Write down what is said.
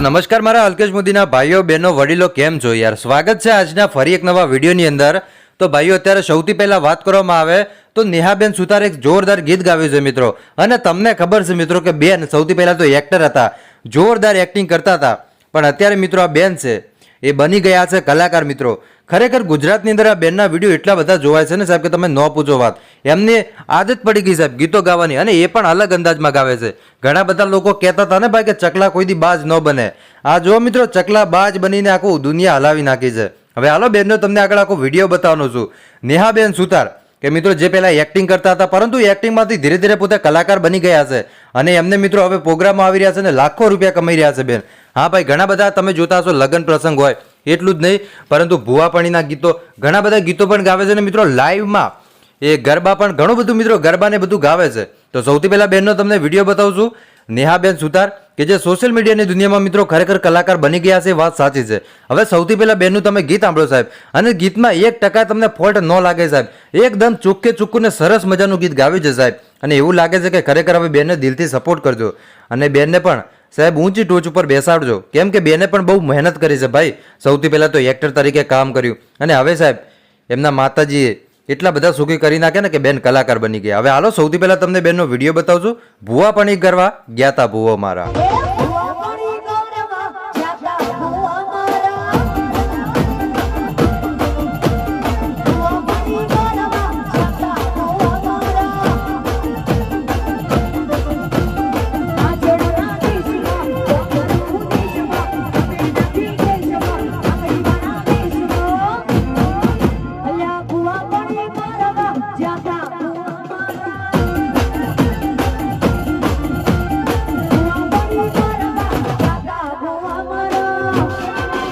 નમસ્કાર મારા અલ્કેશ મોદીના ભાઈઓ, બહેનો, વડીલો, કેમ છો યાર? સ્વાગત છે આજના ફરી એક નવા વિડીયોની અંદર. તો ભાઈઓ, અત્યારે સૌથી પહેલાં વાત કરવામાં આવે તો નેહાબેન સુતાર એક જોરદાર ગીત ગાવ્યું છે મિત્રો. અને તમને ખબર છે મિત્રો કે બેન સૌથી પહેલાં તો એક્ટર હતા. જોરદાર એક્ટિંગ કરતા હતા. પણ અત્યારે મિત્રો આ બેન છે. એ બની ગયા છે કલાકાર મિત્રો. ખરેખર ગુજરાતની અંદર આ બેનના વીડિયો એટલા બધા જોવાય છે ને સાહેબ કે તમે ન પૂછો વાત. એમની આદત પડી ગઈ સાહેબ ગીતો ગાવાની અને એ પણ અલગ અંદાજમાં ગાવે છે. ઘણા બધા લોકો કહેતા હતા ને ભાઈ કે ચકલા કોઈ દી બાજ ન બને. આ જો મિત્રો ચકલા બાજ બનીને આખું દુનિયા હલાવી નાખી છે. હવે હાલો બેનનો તમને આગળ આખો વીડિયો બતાવવાનો છું. નેહાબેન સુતાર, કે મિત્રો જે પહેલાં એક્ટિંગ કરતા હતા, પરંતુ એક્ટિંગમાંથી ધીરે ધીરે પોતે કલાકાર બની ગયા છે. અને એમને મિત્રો હવે પ્રોગ્રામમાં આવી રહ્યા છે અને લાખો રૂપિયા કમાઈ રહ્યા છે બેન. હા ભાઈ, ઘણા બધા તમે જોતા હશો, લગ્ન પ્રસંગ હોય, એટલું જ નહીં, પરંતુ ભુવાપણીના ગીતો, ઘણા બધા ગીતો પણ ગાવે છે અને મિત્રો, લાઈવમાં. એ ગરબા પણ ઘણું બધું મિત્રો, ગરબાને બધું ગાવે છે. તો સૌથી પહેલાં બેનનો તમને વીડિયો બતાવું છું, નેહાબેન સુતાર, કે જે સોશિયલ મીડિયાની દુનિયામાં મિત્રો ખરેખર કલાકાર બની ગયા છે, એ વાત સાચી છે. હવે સૌથી પહેલાં બેનનું તમે ગીત સાંભળો સાહેબ. અને ગીતમાં એક ટકા તમને ફોલ્ટ ન લાગે સાહેબ. એકદમ ચૂકે ચોખ્ખું ને સરસ મજાનું ગીત ગાવ્યું છે સાહેબ. અને એવું લાગે છે કે ખરેખર હવે બેનને દિલથી સપોર્ટ કરજો. અને બેનને પણ સાહેબ, ઊંચી ટોચ ઉપર બેસાડજો. કેમ કે બેને પણ બહુ મહેનત કરી છે ભાઈ. સૌથી પહેલાં તો એક્ટર તરીકે કામ કર્યું. અને હવે સાહેબ, એમના માતાજીએ એટલા બધા સુખી કરી નાખે ને કે બેન કલાકાર બની ગયા. હવે હાલો, સૌથી પહેલાં તમને બેનનો વીડિયો બતાવજો. ભૂવા પણ એક કરવા ગયા તા ભૂવો મારા.